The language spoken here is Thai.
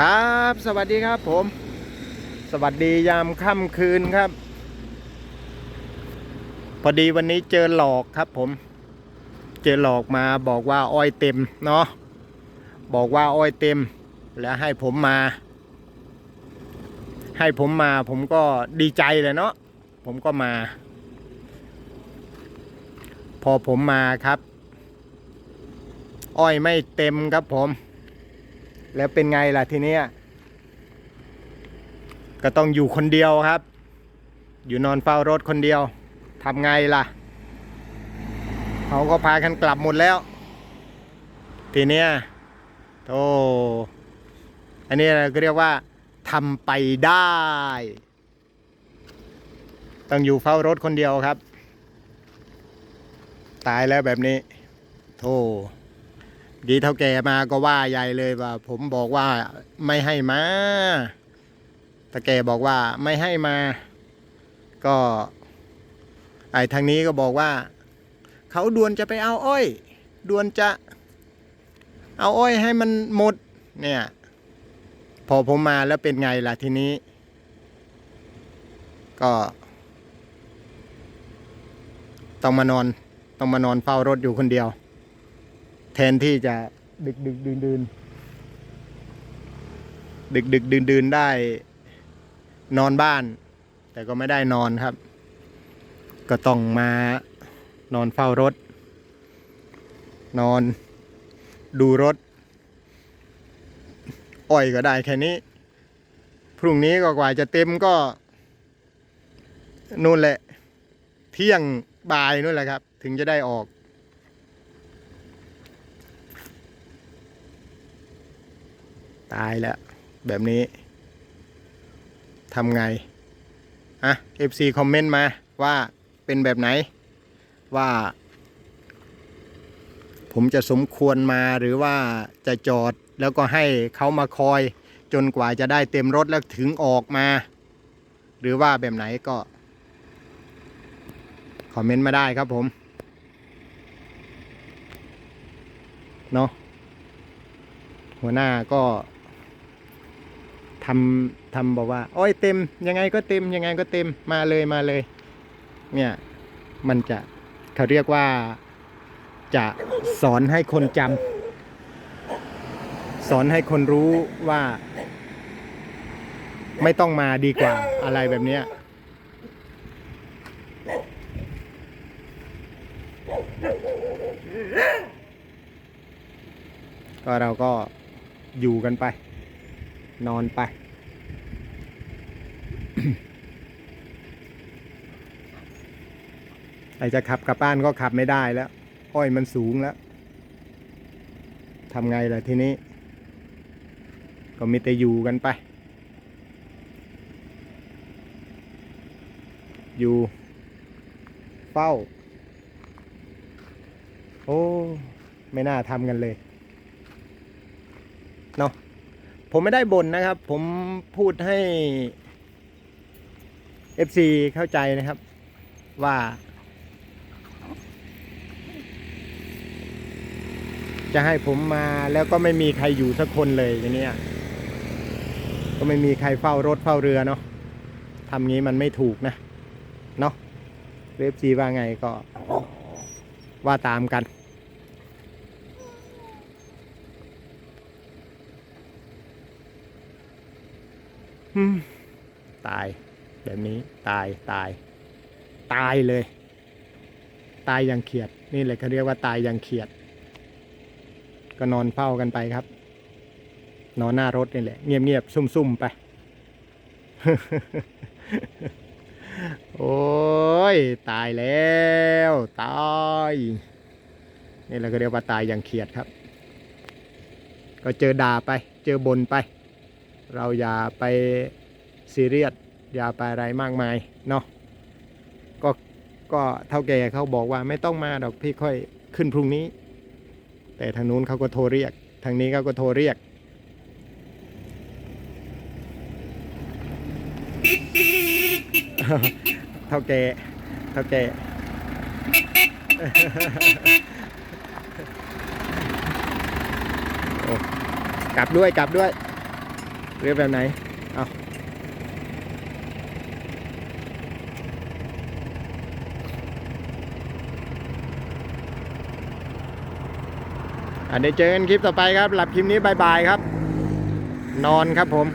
ครับ สวัสดีครับผม สวัสดียามค่ำคืนครับ พอดีวันนี้เจอหลอกครับผม เจอหลอกมาบอกว่าอ้อยเต็มเนาะบอกว่าอ้อยเต็ม แล้วให้ผมมา ให้ผมมาผมก็ดีใจเลยเนาะผมก็มา พอผมมาครับ อ้อยไม่เต็มครับผม แล้วเป็นไงล่ะทีเนี้ยก็ต้องอยู่คนเดียวครับ อยู่นอนเฝ้ารถคนเดียวทำไงล่ะเขาก็พากันกลับหมดแล้ว ทีเนี้ยโธ่อันนี้เราก็เรียกว่าทำไปได้ ต้องอยู่เฝ้ารถคนเดียวครับ ตายแล้วแบบนี้ โธ่ ดีเท่าแก่มาก็ว่าใหญ่เลยว่า ผมบอกว่าไม่ให้มาตาแก่บอกว่าไม่ให้มา ก็ ไอ้ทางนี้ก็บอกว่า เขาดวนจะไปเอาอ้อยดวนจะเอาอ้อยให้มันหมด เนี่ย พอผมมาแล้วเป็นไงล่ะทีนี้ ก็ ต้องมานอน ต้องมานอนเฝ้ารถอยู่คนเดียว แทนที่จะดึกดึกดื่นดื่นดึกดึกดื่นดื่นได้นอนบ้าน แต่ก็ไม่ได้นอนครับ ก็ต้องมานอนเฝ้ารถ นอนดูรถ อ้อยก็ได้แค่นี้ พรุ่งนี้ก็กว่าจะเต็มก็ นู่นแหละ เที่ยงบ่ายนู่นแหละครับ ถึงจะได้ออก ตายแล้ว แบบนี้ทำไง อะ FC คอมเมนต์มาว่าเป็นแบบไหนว่า ผมจะสมควรมาหรือว่าจะจอดแล้วก็ให้เขามาคอยจนกว่าจะได้เต็มรถแล้วถึงออกมา หรือว่าแบบไหนก็ คอมเมนต์มาได้ครับผม เนาะหัวหน้าก็ ทำทำบอกว่าโอ้ยเต็มยังไงก็เต็มยังไงก็เต็มมาเลยมาเลย เนี่ยมันจะเขาเรียกว่าจะสอนให้คนจำสอนให้คนรู้ว่า ไม่ต้องมาดีกว่าอะไรแบบเนี้ยก็เราก็อยู่กันไป นอนไป ไอจะขับกลับบ้านก็ขับไม่ได้แล้ว อ้อยมันสูงแล้วทำไงล่ะทีนี้ ก็มีแต่อยู่กันไป อยู่เฝ้า โอ้ ไม่น่าทำกันเลย เนาะ ผมไม่ได้บ่นนะครับ ผมพูดให้ FC เข้าใจนะครับ ว่า จะให้ผมมาแล้วก็ไม่มีใครอยู่สักคนเลยอย่างเนี้ยก็ไม่มีใครเฝ้ารถเฝ้าเรือเนาะทำงี้มันไม่ถูกนะเนาะเอฟซีว่าไงก็ว่าตามกัน ตาย แบบนี้ตายตาย ตายเลย ตายอย่างเขียด นี่แหละเขาเรียกว่าตายอย่างเขียด ก็นอนเฝ้ากันไปครับ นอนหน้ารถนี่แหละ เงียบๆซุ่มๆไป โอ้ย ตายแล้ว ตายนี่เราก็เรียกว่าตายอย่างเขียดครับ ก็เจอด่าไป เจอบนไป เราอย่าไปซีเรียสอย่าไปอะไรมากมายเนาะก็ก็เท่าแก่เขาบอกว่าไม่ต้องมาดอกพี่ค่อยขึ้นพรุ่งนี้ แต่ทางนู้นเขาก็โทรเรียก ทางนี้เขาก็โทรเรียก เท่าแก่เท่าแก่กลับด้วยกลับด้วย หรือแบบไหนเอาอันเดี๋ยวเจอกันคลิปต่อไปครับ หลับคลิปนี้บายบายครับ นอนครับผม